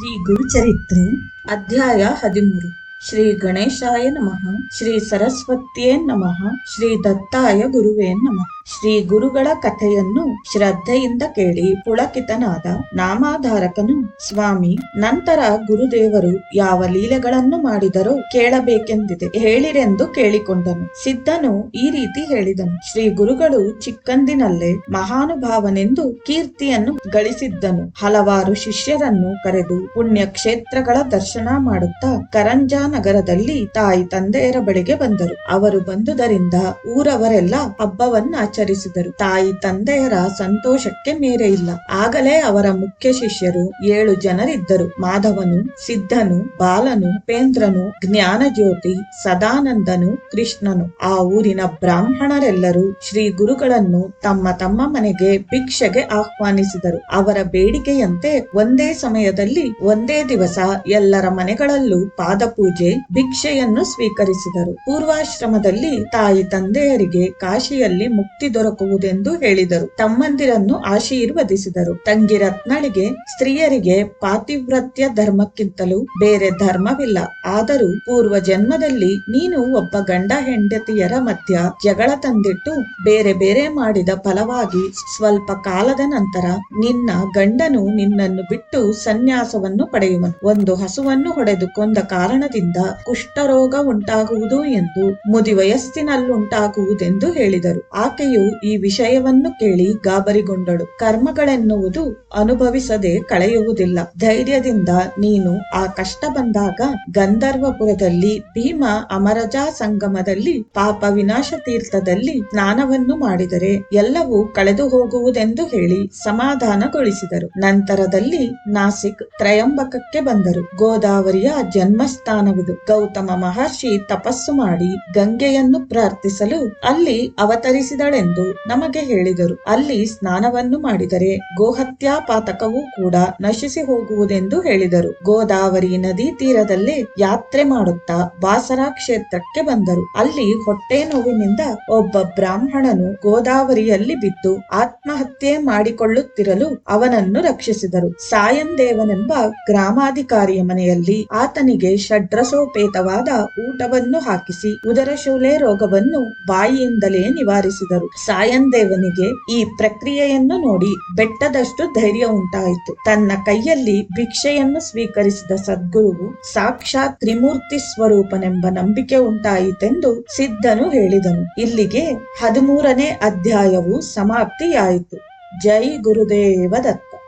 ಶ್ರೀ ಗುರುಚರಿತ್ರೆ ಅಧ್ಯಾಯ ಹದಿಮೂರು. ಶ್ರೀ ಗಣೇಶಾಯ ನಮಃ ಶ್ರೀ ಸರಸ್ವತಿಯೇ ನಮಃ ಶ್ರೀ ದತ್ತಾಯ ಗುರುವೇ ನಮಃ. ಶ್ರೀ ಗುರುಗಳ ಕಥೆಯನ್ನು ಶ್ರದ್ಧೆಯಿಂದ ಕೇಳಿ ಪುಳಕಿತನಾದ ನಾಮಾಧಾರಕನು, ಸ್ವಾಮಿ, ನಂತರ ಗುರುದೇವರು ಯಾವ ಲೀಲೆಗಳನ್ನು ಮಾಡಿದರೋ ಕೇಳಬೇಕೆಂದಿದೆ ಹೇಳಿರೆಂದು ಕೇಳಿಕೊಂಡನು. ಸಿದ್ಧನು ಈ ರೀತಿ ಹೇಳಿದನು. ಶ್ರೀ ಗುರುಗಳು ಚಿಕ್ಕಂದಿನಲ್ಲೇ ಮಹಾನುಭಾವನೆಂದು ಕೀರ್ತಿಯನ್ನು ಗಳಿಸಿದ್ದನು. ಹಲವಾರು ಶಿಷ್ಯರನ್ನು ಕರೆದು ಪುಣ್ಯ ಕ್ಷೇತ್ರಗಳ ದರ್ಶನ ಮಾಡುತ್ತಾ ಕರಂಜಾ ನಗರದಲ್ಲಿ ತಾಯಿ ತಂದೆಯರ ಬಳಿಗೆ ಬಂದರು. ಅವರು ಬಂದುದರಿಂದ ಊರವರೆಲ್ಲ ಹಬ್ಬವನ್ನ ತಾಯಿ ತಂದೆಯರ ಸಂತೋಷಕ್ಕೆ ಮೇರೆ ಇಲ್ಲ. ಆಗಲೇ ಅವರ ಮುಖ್ಯ ಶಿಷ್ಯರು ಏಳು ಜನರಿದ್ದರು. ಮಾಧವನು, ಸಿದ್ಧನು, ಬಾಲನು ಉಪೇಂದ್ರನು ಜ್ಞಾನಜ್ಯೋತಿ, ಸದಾನಂದನು, ಕೃಷ್ಣನು. ಆ ಊರಿನ ಬ್ರಾಹ್ಮಣರೆಲ್ಲರೂ ಶ್ರೀ ಗುರುಗಳನ್ನು ತಮ್ಮ ತಮ್ಮ ಮನೆಗೆ ಭಿಕ್ಷೆಗೆ ಆಹ್ವಾನಿಸಿದರು. ಅವರ ಬೇಡಿಕೆಯಂತೆ ಒಂದೇ ಸಮಯದಲ್ಲಿ ಒಂದೇ ದಿವಸ ಎಲ್ಲರ ಮನೆಗಳಲ್ಲೂ ಪಾದಪೂಜೆ, ಭಿಕ್ಷೆಯನ್ನು ಸ್ವೀಕರಿಸಿದರು. ಪೂರ್ವಾಶ್ರಮದಲ್ಲಿ ತಾಯಿ ತಂದೆಯರಿಗೆ ಕಾಶಿಯಲ್ಲಿ ಮುಕ್ತಿ ದೊರಕುವುದೆಂದು ಹೇಳಿದರು. ತಮ್ಮಂದಿರನ್ನು ಆಶೀರ್ವದಿಸಿದರು. ತಂಗಿ ರತ್ನಳಿಗೆ, ಸ್ತ್ರೀಯರಿಗೆ ಪಾತಿವ್ರತ್ಯ ಧರ್ಮಕ್ಕಿಂತಲೂ ಬೇರೆ ಧರ್ಮವಿಲ್ಲ. ಆದರೂ ಪೂರ್ವ ಜನ್ಮದಲ್ಲಿ ನೀನು ಒಬ್ಬ ಗಂಡ ಹೆಂಡತಿಯರ ಮಧ್ಯ ಜಗಳ ತಂದಿಟ್ಟು ಬೇರೆ ಬೇರೆ ಮಾಡಿದ ಫಲವಾಗಿ ಸ್ವಲ್ಪ ಕಾಲದ ನಂತರ ನಿನ್ನ ಗಂಡನು ನಿನ್ನನ್ನು ಬಿಟ್ಟು ಸನ್ಯಾಸವನ್ನು ಪಡೆಯುವನು. ಒಂದು ಹಸುವನ್ನು ಹೊಡೆದು ಕೊಂದ ಕಾರಣದಿಂದ ಕುಷ್ಠರೋಗ ಉಂಟಾಗುವುದು ಎಂದು ಮುದಿ ವಯಸ್ಸಿನಲ್ಲುಂಟಾಗುವುದೆಂದು ಹೇಳಿದರು. ಆಕೆಯು ಈ ವಿಷಯವನ್ನು ಕೇಳಿ ಗಾಬರಿಗೊಂಡಳು. ಕರ್ಮಗಳೆನ್ನುವುದು ಅನುಭವಿಸದೆ ಕಳೆಯುವುದಿಲ್ಲ. ಧೈರ್ಯದಿಂದ ನೀನು ಆ ಕಷ್ಟ ಬಂದಾಗ ಗಂಧರ್ವಪುರದಲ್ಲಿ, ಭೀಮ ಅಮರಜಾ ಸಂಗಮದಲ್ಲಿ ಪಾಪ ವಿನಾಶ ತೀರ್ಥದಲ್ಲಿ ಸ್ನಾನವನ್ನು ಮಾಡಿದರೆ ಎಲ್ಲವೂ ಕಳೆದು ಹೋಗುವುದೆಂದು ಹೇಳಿ ಸಮಾಧಾನಗೊಳಿಸಿದರು. ನಂತರದಲ್ಲಿ ನಾಸಿಕ್ ತ್ರಯಂಬಕಕ್ಕೆ ಬಂದರು. ಗೋದಾವರಿಯ ಜನ್ಮಸ್ಥಾನವಿದು. ಗೌತಮ ಮಹರ್ಷಿ ತಪಸ್ಸು ಮಾಡಿ ಗಂಗೆಯನ್ನು ಪ್ರಾರ್ಥಿಸಲು ಅಲ್ಲಿ ಅವತರಿಸಿದಳೆಂದು ನಮಗೆ ಹೇಳಿದರು. ಅಲ್ಲಿ ಸ್ನಾನವನ್ನು ಮಾಡಿದರೆ ಗೋಹತ್ಯಾ ಪಾತಕವೂ ಕೂಡ ನಶಿಸಿ ಹೋಗುವುದೆಂದು ಹೇಳಿದರು. ಗೋದಾವರಿ ನದಿ ತೀರದಲ್ಲಿ ಯಾತ್ರೆ ಮಾಡುತ್ತಾ ಬಾಸರ ಕ್ಷೇತ್ರಕ್ಕೆ ಬಂದರು. ಅಲ್ಲಿ ಹೊಟ್ಟೆ ನೋವಿನಿಂದ ಒಬ್ಬ ಬ್ರಾಹ್ಮಣನು ಗೋದಾವರಿಯಲ್ಲಿ ಬಿದ್ದು ಆತ್ಮಹತ್ಯೆ ಮಾಡಿಕೊಳ್ಳುತ್ತಿರಲು ಅವನನ್ನು ರಕ್ಷಿಸಿದರು. ಸಾಯಂದೇವನೆಂಬ ಗ್ರಾಮಾಧಿಕಾರಿಯ ಮನೆಯಲ್ಲಿ ಆತನಿಗೆ ಷಡ್ರಸೋಪೇತವಾದ ಊಟವನ್ನು ಹಾಕಿಸಿ, ಉದರಶೂಲೆ ರೋಗವನ್ನು ಬಾಯಿಯಿಂದಲೇ ನಿವಾರಿಸಿದರು. ಸಾಯಂದೇವನಿಗೆ ಈ ಪ್ರಕ್ರಿಯೆಯನ್ನು ನೋಡಿ ಬೆಟ್ಟದಷ್ಟು ಧೈರ್ಯ ಉಂಟಾಯಿತು. ತನ್ನ ಕೈಯಲ್ಲಿ ಭಿಕ್ಷೆಯನ್ನು ಸ್ವೀಕರಿಸಿದ ಸದ್ಗುರುವು ಸಾಕ್ಷಾತ್ ತ್ರಿಮೂರ್ತಿ ಸ್ವರೂಪನೆಂಬ ನಂಬಿಕೆ ಉಂಟಾಯಿತೆಂದು ಸಿದ್ಧನು ಹೇಳಿದನು. ಇಲ್ಲಿಗೆ ಹದಿಮೂರನೇ ಅಧ್ಯಾಯವು ಸಮಾಪ್ತಿಯಾಯಿತು. ಜೈ ಗುರುದೇವ ದತ್ತ